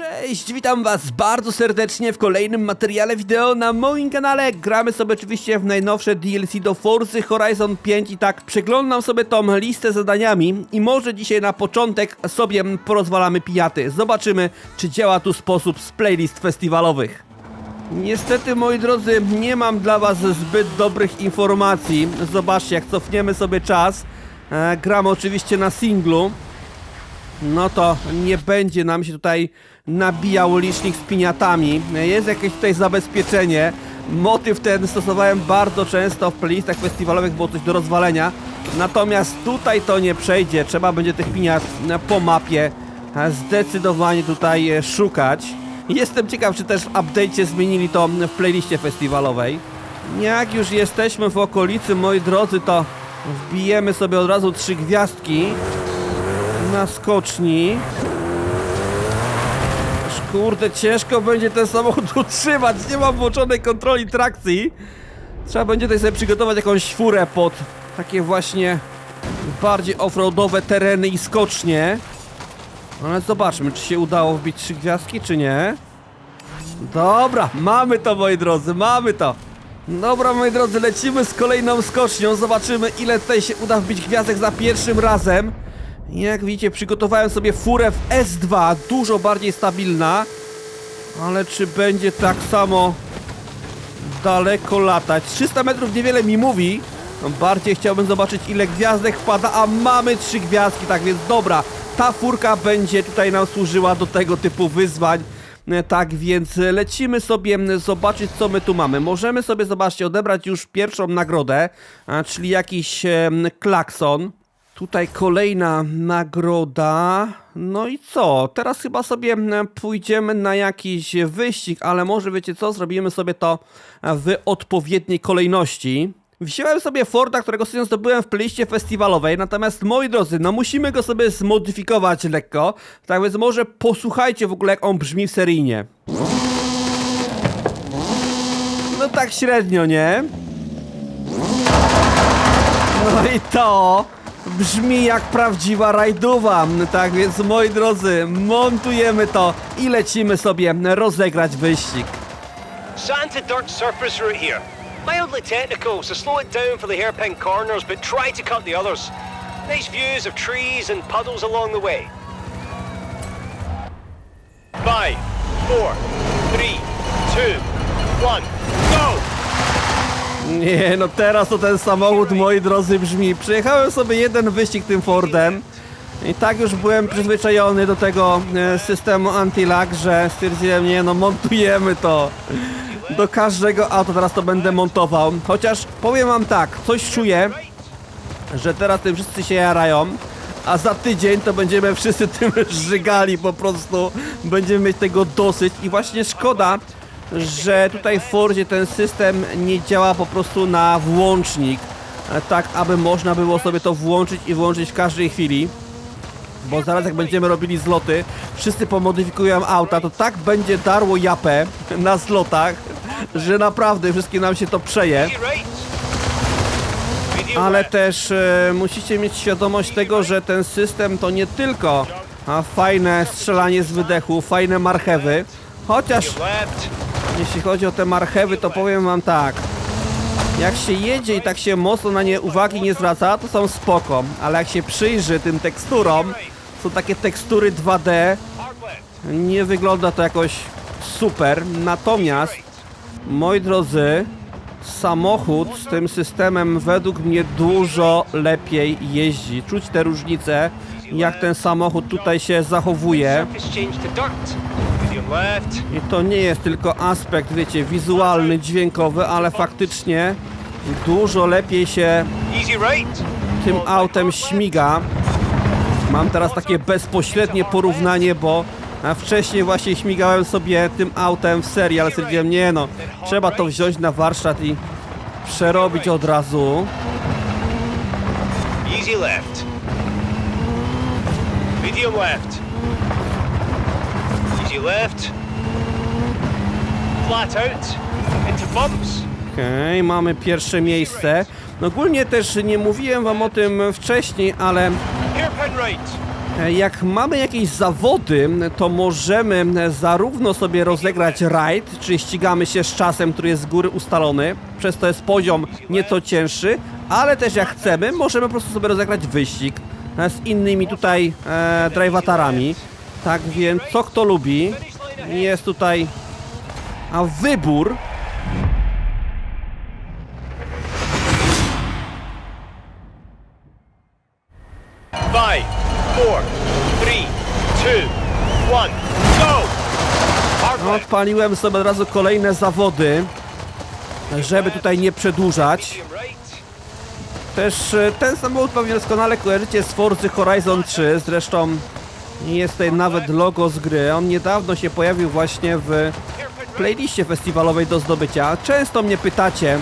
Cześć, witam was bardzo serdecznie w kolejnym materiale wideo na moim kanale. Gramy sobie oczywiście w najnowsze DLC do Forza Horizon 5 i tak przeglądam sobie tą listę zadaniami i może dzisiaj na początek sobie porozwalamy pijaty. Zobaczymy, czy działa tu sposób z playlist festiwalowych. Niestety, moi drodzy, nie mam dla was zbyt dobrych informacji. Zobaczcie, jak cofniemy sobie czas. E, gram oczywiście na singlu no to nie będzie nam się tutaj nabijał licznik z piniatami. Jest jakieś tutaj zabezpieczenie. Motyw ten stosowałem bardzo często w playlistach festiwalowych, było coś do rozwalenia. Natomiast tutaj to nie przejdzie. Trzeba będzie tych piniat po mapie zdecydowanie tutaj szukać. Jestem ciekaw, czy też w update'cie zmienili to w playliście festiwalowej. Jak już jesteśmy w okolicy, moi drodzy, to wbijemy sobie od razu trzy gwiazdki na skoczni. Kurde, ciężko będzie ten samochód utrzymać. Nie mam włączonej kontroli trakcji. Trzeba będzie tutaj sobie przygotować jakąś furę pod takie właśnie bardziej offroadowe tereny i skocznie. Ale zobaczmy, czy się udało wbić trzy gwiazdki, czy nie. Dobra, mamy to, moi drodzy, mamy to. Dobra, moi drodzy, lecimy z kolejną skocznią. Zobaczymy, ile tutaj się uda wbić gwiazdek za pierwszym razem. Jak widzicie, przygotowałem sobie furę w S2, dużo bardziej stabilna. Ale czy będzie tak samo daleko latać? 300 metrów niewiele mi mówi. No, bardziej chciałbym zobaczyć, ile gwiazdek wpada, a mamy trzy gwiazdki, tak więc dobra. Ta furka będzie tutaj nam służyła do tego typu wyzwań. E, Tak więc lecimy sobie zobaczyć, co my tu mamy. Możemy sobie, zobaczcie, odebrać już pierwszą nagrodę, czyli jakiś klakson. Tutaj kolejna nagroda. No i co? Teraz chyba sobie mm, pójdziemy na jakiś wyścig, ale może wiecie co? Zrobimy sobie to w odpowiedniej kolejności. Wziąłem sobie Forda, którego sobie zdobyłem w playliście festiwalowej, natomiast moi drodzy, no musimy go sobie zmodyfikować lekko, tak więc może posłuchajcie w ogóle jak on brzmi seryjnie. No tak średnio, nie? No i to brzmi jak prawdziwa rajdowa. Tak więc moi drodzy, montujemy to i lecimy sobie rozegrać wyścig. Sand to dirt surface route here. Mildly technical, so slow it down for the hairpin corners, but try to cut the others. Nice views of trees and puddles along the way. Five, four, three, two, one, go! Nie, no teraz to ten samochód, moi drodzy, brzmi. Przejechałem sobie jeden wyścig tym Fordem. I tak już byłem przyzwyczajony do tego e, systemu anti-lag, że stwierdziłem, nie no, montujemy to. Do każdego auta teraz to będę montował. Chociaż powiem wam tak, coś czuję, że teraz tym wszyscy się jarają, a za tydzień to będziemy wszyscy tym żygali po prostu. Będziemy mieć tego dosyć i właśnie szkoda, że tutaj w Fordzie ten system nie działa po prostu na włącznik, e, tak aby można było sobie to włączyć i wyłączyć w każdej chwili. Bo zaraz jak będziemy robili zloty, wszyscy pomodyfikują auta, to tak będzie darło japę na zlotach, że naprawdę wszystkim nam się to przeje. Ale też e, musicie mieć świadomość tego, że ten system to nie tylko fajne strzelanie z wydechu, fajne marchewy, chociaż. Jeśli chodzi o te marchewy, to powiem wam tak. Jak się jedzie i tak się mocno na nie uwagi nie zwraca, to są spoko, ale jak się przyjrzy tym teksturom, są takie tekstury 2D, Hard left. nie wygląda to jakoś super. Natomiast, moi drodzy, samochód z tym systemem według mnie dużo lepiej jeździ. Czuć te różnice, jak ten samochód tutaj się zachowuje. I to nie jest tylko aspekt, wiecie, wizualny, dźwiękowy, ale faktycznie dużo lepiej się tym autem śmiga. Mam teraz takie bezpośrednie porównanie, bo a wcześniej właśnie śmigałem sobie tym autem w serii, ale stwierdziłem, nie no, trzeba to wziąć na warsztat i przerobić od razu. Easy left. Medium left. Easy left. Flat out. Into bumps. Okej, mamy pierwsze miejsce. No ogólnie też nie mówiłem wam o tym wcześniej, ale. E, Jak mamy jakieś zawody, to możemy zarówno sobie rozegrać rajd, czyli ścigamy się z czasem, który jest z góry ustalony, przez to jest poziom nieco cięższy, ale też jak chcemy, możemy po prostu sobie rozegrać wyścig e, z innymi tutaj e, drivatarami. Tak więc co kto lubi, jest tutaj a wybór. Five, four, three, two, one, go! No. Odpaliłem sobie od razu kolejne zawody, żeby tutaj nie przedłużać. Też e, ten samochód pewnie doskonale kojarzycie z Forza Horizon 3, zresztą jest tutaj nawet logo z gry. On niedawno się pojawił właśnie w playliście festiwalowej do zdobycia. Często mnie pytacie,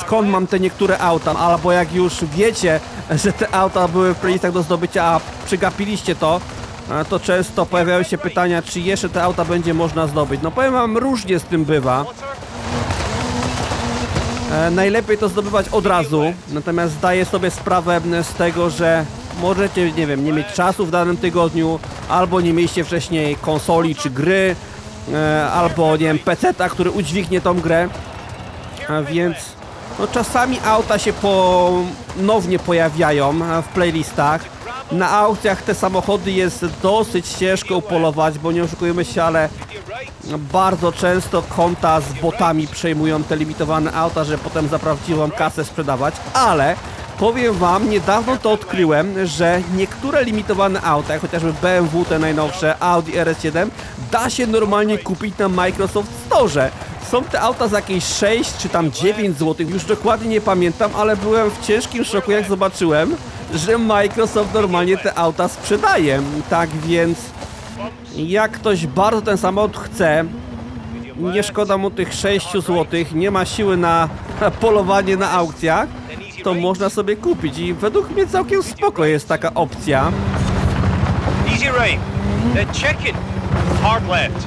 skąd mam te niektóre auta, albo jak już wiecie, że te auta były w playlistach do zdobycia, a przygapiliście to, to często pojawiają się pytania, czy jeszcze te auta będzie można zdobyć. No powiem wam, różnie z tym bywa. E, najlepiej to zdobywać od razu, natomiast zdaję sobie sprawę z tego, że możecie, nie wiem, nie mieć czasu w danym tygodniu, albo nie mieliście wcześniej konsoli czy gry, e, albo nie wiem, PC-ta, który udźwignie tą grę, a więc no, czasami auta się ponownie pojawiają w playlistach. Na aukcjach te samochody jest dosyć ciężko upolować, bo nie oszukujemy się, ale bardzo często konta z botami przejmują te limitowane auta, żeby potem za prawdziwą kasę sprzedawać, ale powiem wam, niedawno to odkryłem, że niektóre limitowane auta, jak chociażby BMW te najnowsze, Audi RS7, da się normalnie kupić na Microsoft Store. Są te auta za jakieś 6 czy tam 9 zł, już dokładnie nie pamiętam, ale byłem w ciężkim szoku jak zobaczyłem, że Microsoft normalnie te auta sprzedaje. Tak więc jak ktoś bardzo ten samochód chce, nie szkoda mu tych 6 zł, nie ma siły na polowanie na aukcjach, to można sobie kupić i według mnie całkiem spoko jest taka opcja. Easy right. Then chicken. Hard left.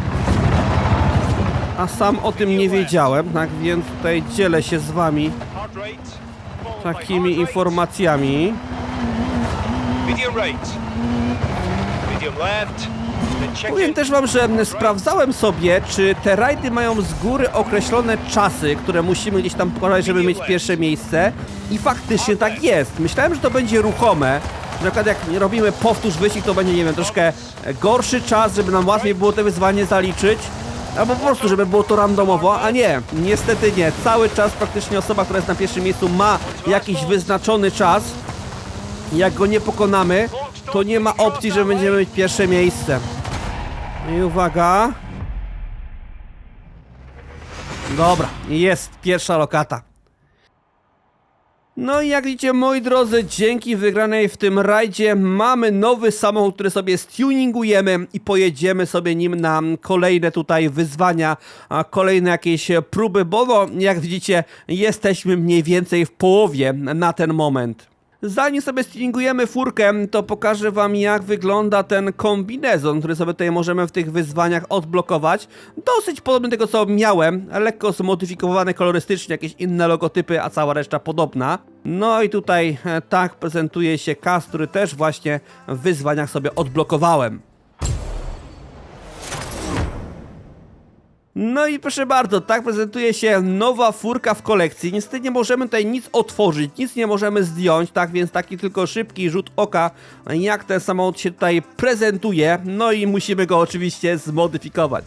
A sam o tym nie wiedziałem, tak więc tutaj dzielę się z wami takimi informacjami. Medium right. Medium left. Powiem też wam, że sprawdzałem sobie, czy te rajdy mają z góry określone czasy, które musimy gdzieś tam pokonać, żeby mieć pierwsze miejsce. I faktycznie tak jest. Myślałem, że to będzie ruchome. Na przykład jak robimy powtórz wyścig, to będzie, nie wiem, troszkę gorszy czas, żeby nam łatwiej było te wyzwanie zaliczyć. Albo po prostu, żeby było to randomowo, a nie, niestety nie. Cały czas praktycznie osoba, która jest na pierwszym miejscu ma jakiś wyznaczony czas. Jak go nie pokonamy, to nie ma opcji, że będziemy mieć pierwsze miejsce. I uwaga. Dobra, jest pierwsza lokata. No i jak widzicie, moi drodzy, dzięki wygranej w tym rajdzie mamy nowy samochód, który sobie stuningujemy i pojedziemy sobie nim na kolejne tutaj wyzwania, a kolejne jakieś próby, bo no, jak widzicie, jesteśmy mniej więcej w połowie na ten moment. Zanim sobie stuningujemy furkę, to pokażę wam jak wygląda ten kombinezon, który sobie tutaj możemy w tych wyzwaniach odblokować. Dosyć podobny do tego co miałem, lekko zmodyfikowane kolorystycznie, jakieś inne logotypy, a cała reszta podobna. No i tutaj e, tak prezentuje się kas, który też właśnie w wyzwaniach sobie odblokowałem. No i proszę bardzo, tak prezentuje się nowa furka w kolekcji. Niestety nie możemy tutaj nic otworzyć, nic nie możemy zdjąć, tak więc taki tylko szybki rzut oka, jak ten samochód się tutaj prezentuje. No i musimy go oczywiście zmodyfikować.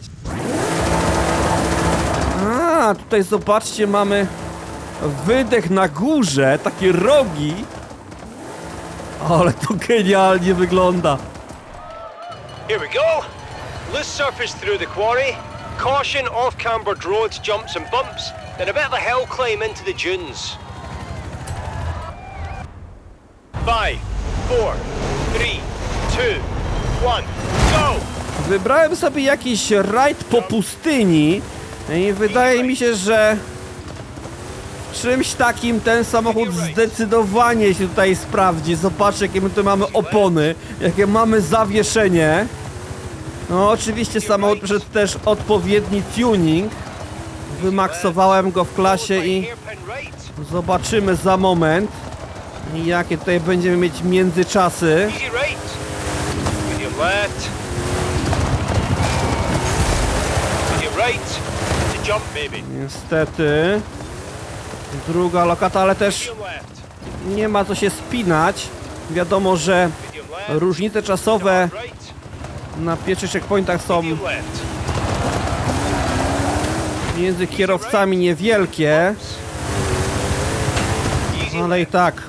A, tutaj zobaczcie, mamy wydech na górze, takie rogi. Ale to genialnie wygląda. Here we go. Loose surface through the quarry. Caution off cambered roads, jumps and bumps. Then a bit of a hill climb into the dunes. Five, four, three, two, one, go! Wybrałem sobie jakiś rajd po pustyni i wydaje mi się, że czymś takim ten samochód zdecydowanie się tutaj sprawdzi. Zobaczcie, jakie my tu mamy opony, jakie mamy zawieszenie. No oczywiście samochód przeszedł też odpowiedni tuning. Wymaksowałem go w klasie i zobaczymy za moment, jakie tutaj będziemy mieć międzyczasy. Niestety. Druga lokata, ale też nie ma co się spinać. Wiadomo, że różnice czasowe. Na pierwszych checkpointach są między kierowcami niewielkie, ale i tak.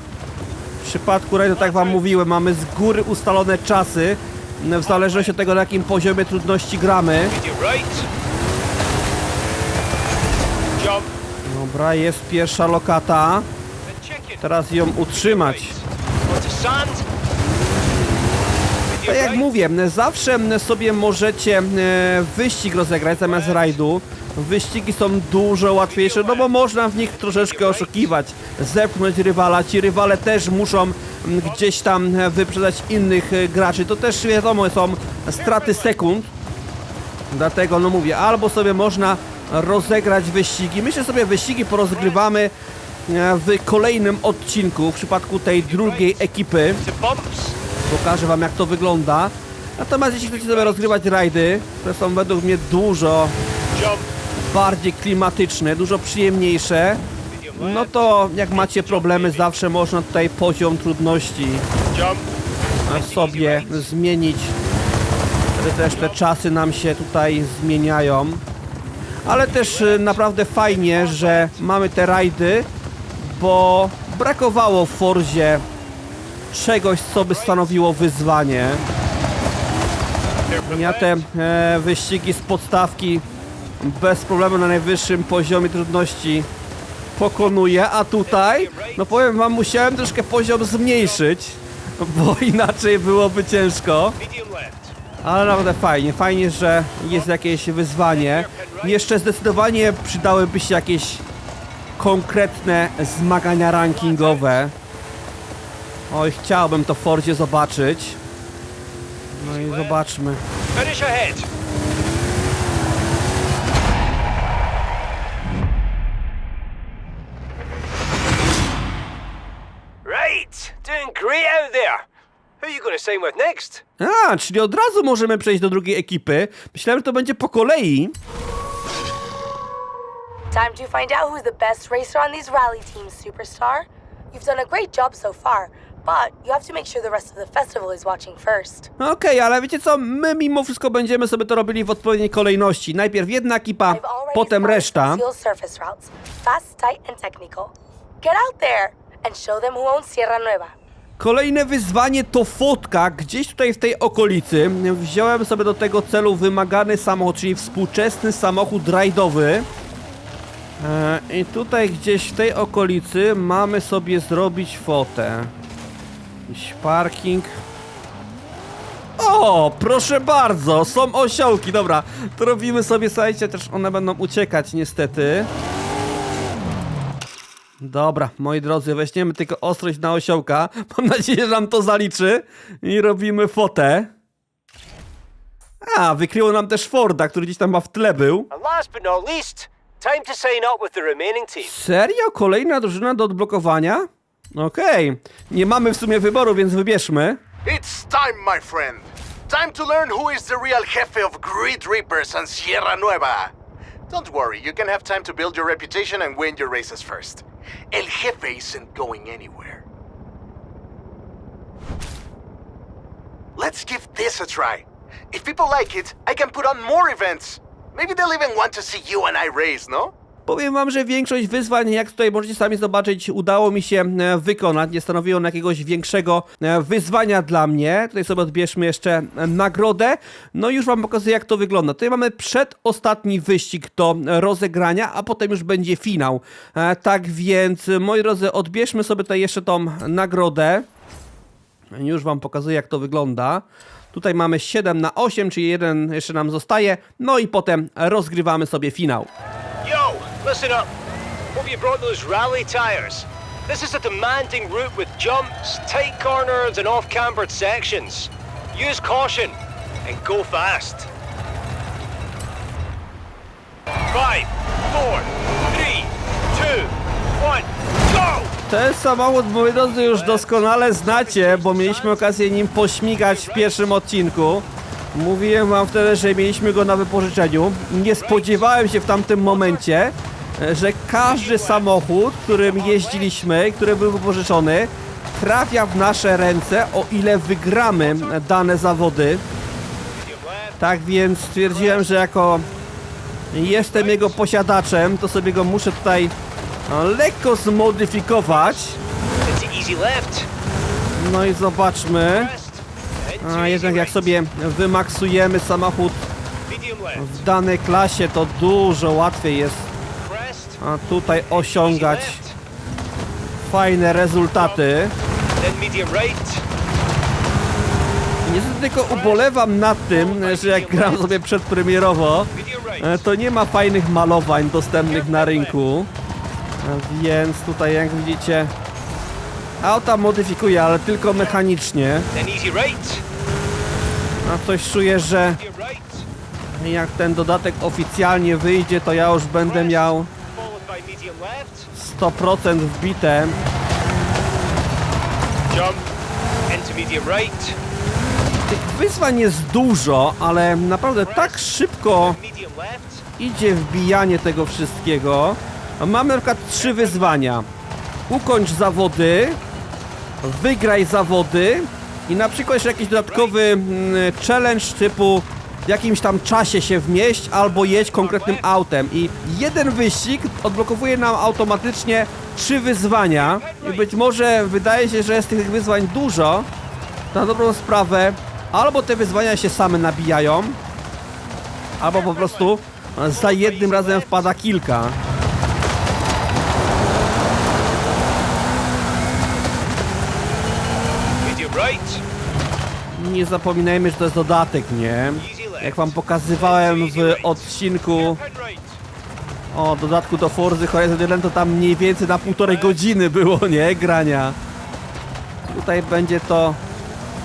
W przypadku rajdu, tak wam mówiłem, mamy z góry ustalone czasy. W zależności od tego, na jakim poziomie trudności gramy. Dobra, jest pierwsza lokata. Teraz ją utrzymać. Tak jak mówię, zawsze sobie możecie e, wyścig rozegrać zamiast rajdu. Wyścigi są dużo łatwiejsze, no bo można w nich troszeczkę oszukiwać, zepchnąć rywala. Ci rywale też muszą gdzieś tam e, wyprzedzać innych e, graczy. To też wiadomo, są straty sekund. Dlatego, no mówię, albo sobie można rozegrać wyścigi. Myślę sobie, wyścigi porozgrywamy w kolejnym odcinku, w przypadku tej drugiej ekipy. Pokażę wam jak to wygląda. Natomiast jeśli chcecie sobie rozgrywać rajdy, które są według mnie dużo bardziej klimatyczne, dużo przyjemniejsze, no to jak macie problemy, zawsze można tutaj poziom trudności sobie zmienić. Wtedy też te czasy nam się tutaj zmieniają. Ale też y, naprawdę fajnie, że mamy te rajdy, bo brakowało w Forzie czegoś, co by stanowiło wyzwanie. Ja te e, wyścigi z podstawki bez problemu na najwyższym poziomie trudności pokonuję, a tutaj, no powiem wam, musiałem troszkę poziom zmniejszyć, bo inaczej byłoby ciężko. Ale naprawdę fajnie, fajnie, że jest jakieś wyzwanie. Jeszcze zdecydowanie przydałyby się jakieś konkretne zmagania rankingowe. Oj, chciałbym to w Fordzie zobaczyć. No i zobaczmy. Finish ahead. Right. Doing great out there. Who are you going to sign with next? A, czyli od razu możemy przejść do drugiej ekipy. Myślałem, że to będzie po kolei. Time to find out who's the best racer on these rally teams, Superstar. You've done a great job so far, but you have to make sure the rest of the festival is watching first. Okej, ale wiecie co? My mimo wszystko będziemy sobie to robili w odpowiedniej kolejności. Najpierw jedna ekipa, I've already potem spotted reszta. Surface routes, fast, tight, and technical. Get out there and show them who owns Sierra Nueva. Kolejne wyzwanie to fotka gdzieś tutaj w tej okolicy. Wziąłem sobie do tego celu wymagany samochód, czyli współczesny samochód rajdowy. E, I tutaj gdzieś w tej okolicy mamy sobie zrobić fotę. Jakiś parking. O, proszę bardzo, są osiołki, dobra. To robimy sobie, słuchajcie, też one będą uciekać niestety. Dobra, moi drodzy, weźmiemy tylko ostrość na osiołka. Mam nadzieję, że nam to zaliczy. I robimy fotę. A, wykryło nam też Forda, który gdzieś tam ma w tle był. And last but not least, time to sign up with the remaining team. Serio? Kolejna drużyna do odblokowania? Okej. Nie mamy w sumie wyboru, więc wybierzmy. It's time, my friend. Time to learn who is the real jefe of Grid Reapers and Sierra Nueva. Don't worry, you can have time to build your reputation and win your races first. El jefe isn't going anywhere. Let's give this a try. If people like it, I can put on more events. Maybe they'll even want to see you and I race, no? Powiem wam, że większość wyzwań, jak tutaj możecie sami zobaczyć, udało mi się e, wykonać. Nie stanowiło one jakiegoś większego e, wyzwania dla mnie. Tutaj sobie odbierzmy jeszcze e, nagrodę. No i już wam pokazuję, jak to wygląda. Tutaj mamy przedostatni wyścig do rozegrania, a potem już będzie finał. Tak więc, moi drodzy, odbierzmy sobie tutaj jeszcze tą nagrodę. Już wam pokazuję, jak to wygląda. Tutaj mamy 7 na 8, czyli jeden jeszcze nam zostaje. No i potem rozgrywamy sobie finał. Listen up. Hope you brought those rally tires. This is a demanding route with jumps, tight corners, and off-cambered sections. Use caution and go fast. Five, four, three, two, one, go! Ten samochód, moi drodzy, już doskonale znacie, bo mieliśmy okazję nim pośmigać w pierwszym odcinku. Mówiłem wam wtedy, że mieliśmy go na wypożyczeniu. Nie spodziewałem się w tamtym momencie, że każdy samochód, którym jeździliśmy, który był wypożyczony, trafia w nasze ręce, o ile wygramy dane zawody. Tak więc stwierdziłem, że jako jestem jego posiadaczem, to sobie go muszę tutaj no, lekko zmodyfikować. No i zobaczmy. A jednak jak sobie wymaksujemy samochód w danej klasie, to dużo łatwiej jest. A tutaj osiągać fajne rezultaty. Niestety tylko ubolewam nad tym, że jak gram sobie przedpremierowo, e, to nie ma fajnych malowań dostępnych na rynku. E, Więc tutaj jak widzicie auta modyfikuję, ale tylko mechanicznie. A coś czuję, że jak ten dodatek oficjalnie wyjdzie, to ja już będę miał Followed by medium left. 100% wbite. Jump. Into medium right. Tych wyzwań jest dużo, ale naprawdę tak szybko idzie wbijanie tego wszystkiego. Mamy na przykład trzy wyzwania. Ukończ zawody, wygraj zawody i na przykład jeszcze jakiś dodatkowy mm, challenge typu w jakimś tam czasie się wmieść albo jedź konkretnym autem. I jeden wyścig odblokowuje nam automatycznie trzy wyzwania. I być może wydaje się, że jest tych wyzwań dużo na dobrą sprawę. Albo te wyzwania się same nabijają albo po prostu za jednym razem wpada kilka. Nie zapominajmy, że to jest dodatek, nie? Jak wam pokazywałem w odcinku o dodatku do Forzy Horizon 1, to tam mniej więcej na półtorej godziny było, nie? Grania. Tutaj będzie to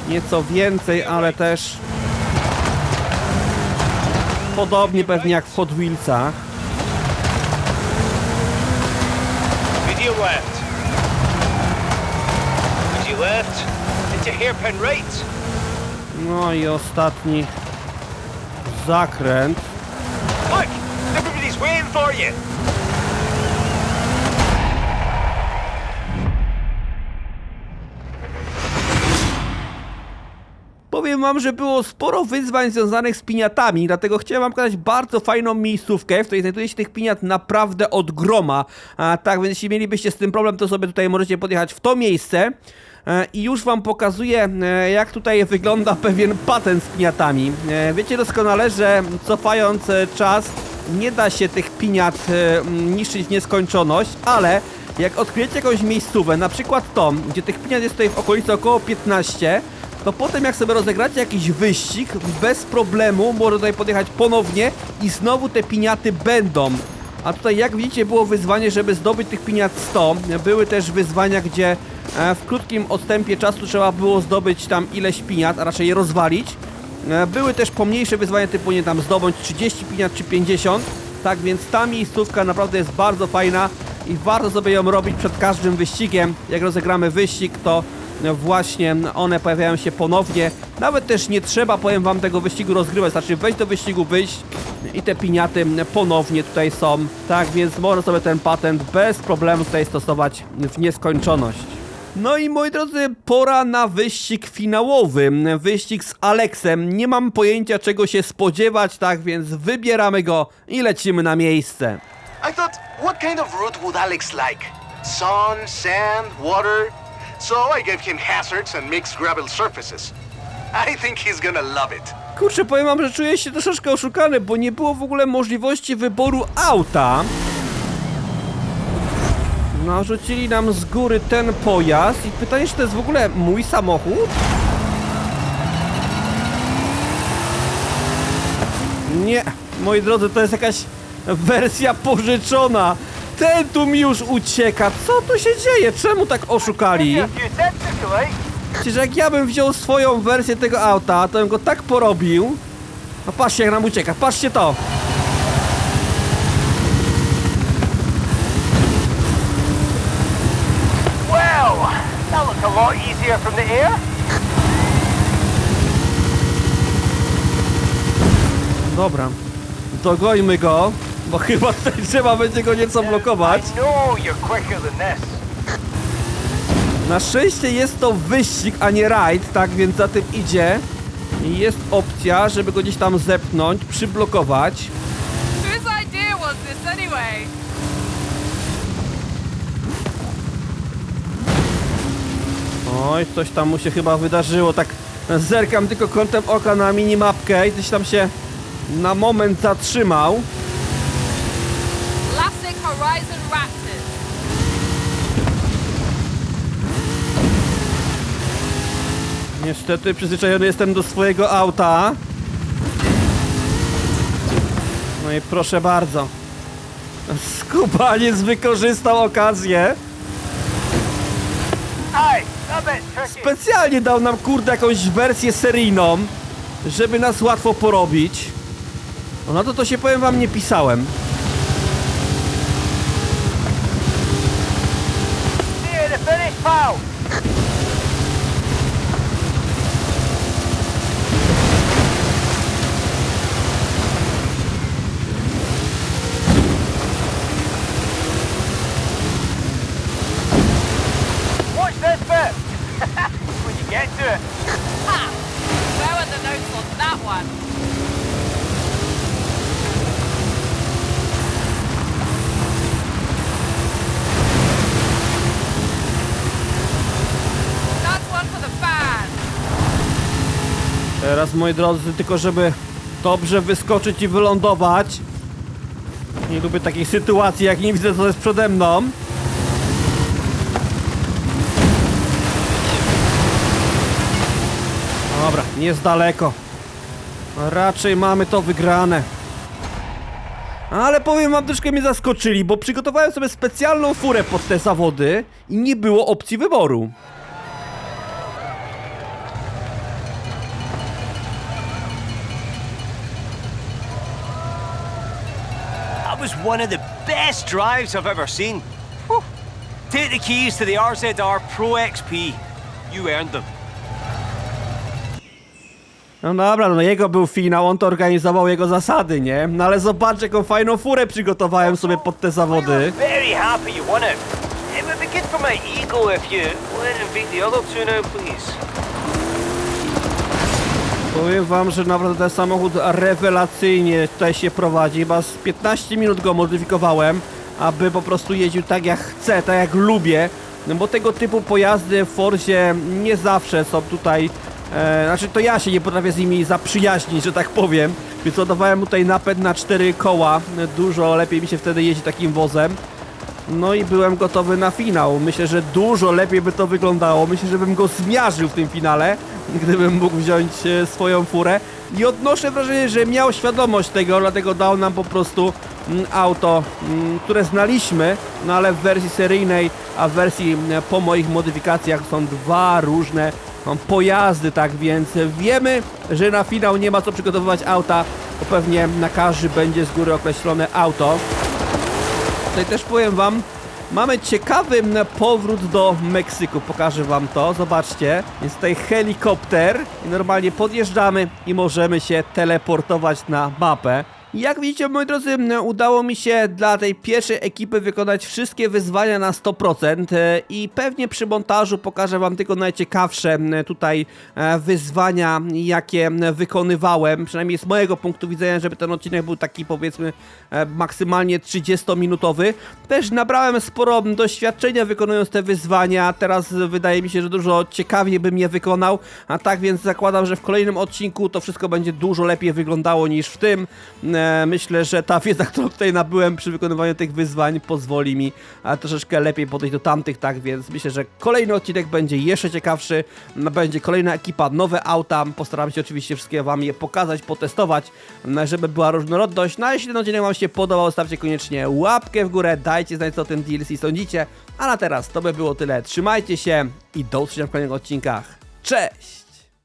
nieco więcej, ale też podobnie pewnie jak w Hot Wheelsach. Medium left. Easy left. Into hairpin right. No i ostatni zakręt. Look! Everybody's waiting for you! Powiem wam, że było sporo wyzwań związanych z piniatami, dlatego chciałem wam pokazać bardzo fajną miejscówkę, w której znajduje się tych piniat naprawdę od groma. A, tak więc jeśli mielibyście z tym problem, to sobie tutaj możecie podjechać w to miejsce. E, I już wam pokazuję, e, jak tutaj wygląda pewien patent z piniatami. E, Wiecie doskonale, że cofając czas, nie da się tych piniat niszczyć nieskończoność, ale jak odkryjecie jakąś miejscówę, na przykład tą, gdzie tych piniat jest tutaj w okolicy około 15, to potem jak sobie rozegracie jakiś wyścig, bez problemu może tutaj podjechać ponownie i znowu te piniaty będą. A tutaj jak widzicie było wyzwanie, żeby zdobyć tych piniat 100. Były też wyzwania, gdzie e, w krótkim odstępie czasu trzeba było zdobyć tam ileś piniat, a raczej je rozwalić. E, Były też pomniejsze wyzwania typu nie tam zdobądź 30 piniat czy 50. Tak więc ta miejscówka naprawdę jest bardzo fajna i warto sobie ją robić przed każdym wyścigiem. Jak rozegramy wyścig, to właśnie one pojawiają się ponownie. Nawet też nie trzeba, powiem wam, tego wyścigu rozgrywać. Znaczy wejść do wyścigu, wyjść i te piniaty ponownie tutaj są. Tak więc można sobie ten patent bez problemu tutaj stosować w nieskończoność. No i moi drodzy, pora na wyścig finałowy. Wyścig z Aleksem. Nie mam pojęcia czego się spodziewać, tak więc wybieramy go i lecimy na miejsce. I thought, what kind of route would Alex like? Sun, sand, water? So I gave him hazards and mixed gravel surfaces. I think he's gonna love it. Kurczę, powiem wam, że czuję się troszeczkę oszukany, bo nie było w ogóle możliwości wyboru auta. Narzucili nam z góry ten pojazd i pytanie, czy to jest w ogóle mój samochód? Nie, moi drodzy, to jest jakaś wersja pożyczona. Ten tu mi już ucieka. Co tu się dzieje? Czemu tak oszukali? Przecież jak ja bym wziął swoją wersję tego auta, to bym go tak porobił. No patrzcie jak nam ucieka, patrzcie to. It's a lot easier from the air. Dobra, dogońmy go, bo chyba tutaj trzeba będzie go nieco blokować. Na szczęście jest to wyścig, a nie rajd, tak więc za tym idzie. I jest opcja, żeby go gdzieś tam zepchnąć, przyblokować. Oj, coś tam mu się chyba wydarzyło, tak zerkam tylko kątem oka na minimapkę i gdzieś tam się na moment zatrzymał. Horizon Raptors. Niestety przyzwyczajony jestem do swojego auta. No i proszę bardzo. Skubaniec wykorzystał okazję. Specjalnie dał nam kurde jakąś wersję seryjną, żeby nas łatwo porobić. No na to to się powiem wam nie pisałem. The finish, pal. Watch this bit. when you get to it. Ha! Where were the notes on that one? That's one for the fans. Teraz moi drodzy, tylko żeby dobrze wyskoczyć i wylądować. Nie lubię takich sytuacji, jak nie widzę co jest przede mną. Dobra, nie jest daleko. Raczej mamy to wygrane. Ale powiem wam, troszkę mnie zaskoczyli, bo przygotowałem sobie specjalną furę pod te zawody i nie było opcji wyboru. One of the best drives I've ever seen. Whew. Take the keys to the RZR Pro XP. You earned them. No dobra, no jego był finał, on to organizował jego zasady, nie? No ale zobacz, jaką fajną furę przygotowałem sobie pod te zawody. Very happy you won it. It would be good for my ego if you went and beat the other two now, please. Powiem wam, że naprawdę ten samochód rewelacyjnie tutaj się prowadzi, chyba z 15 minut go modyfikowałem, aby po prostu jeździł tak jak chcę, tak jak lubię. No bo tego typu pojazdy w Forzie nie zawsze są tutaj E, znaczy to ja się nie potrafię z nimi zaprzyjaźnić, że tak powiem. Więc ładowałem tutaj napęd na cztery koła. Dużo lepiej mi się wtedy jeździ takim wozem. No i byłem gotowy na finał. Myślę, że dużo lepiej by to wyglądało. Myślę, że bym go zmiażdżył w tym finale, gdybym mógł wziąć e, swoją furę. I odnoszę wrażenie, że miał świadomość tego, dlatego dał nam po prostu mm, auto, mm, które znaliśmy, no ale w wersji seryjnej, a w wersji po moich modyfikacjach są dwa różne mm, pojazdy, tak więc wiemy, że na finał nie ma co przygotowywać auta, bo pewnie na każdy będzie z góry określone auto. Tutaj też powiem wam, mamy ciekawy powrót do Meksyku. Pokażę wam to, zobaczcie. Jest tutaj helikopter i normalnie podjeżdżamy i możemy się teleportować na mapę. Jak widzicie, moi drodzy, udało mi się dla tej pierwszej ekipy wykonać wszystkie wyzwania na 100% e, i pewnie przy montażu pokażę wam tylko najciekawsze tutaj e, wyzwania, jakie wykonywałem, przynajmniej z mojego punktu widzenia, żeby ten odcinek był taki powiedzmy e, maksymalnie 30-minutowy. Też nabrałem sporo doświadczenia wykonując te wyzwania, teraz wydaje mi się, że dużo ciekawiej bym je wykonał, a tak więc zakładam, że w kolejnym odcinku to wszystko będzie dużo lepiej wyglądało niż w tym. E, Myślę, że ta wiedza, którą tutaj nabyłem przy wykonywaniu tych wyzwań pozwoli mi e, troszeczkę lepiej podejść do tamtych, tak? Więc myślę, że kolejny odcinek będzie jeszcze ciekawszy, będzie kolejna ekipa, nowe auta, postaram się oczywiście wszystkie wam je pokazać, potestować, żeby była różnorodność, no a jeśli ten odcinek wam się podobał, stawcie koniecznie łapkę w górę, dajcie znać co o tym DLC sądzicie, a na teraz to by było tyle, trzymajcie się i do usłyszenia w kolejnych odcinkach, cześć!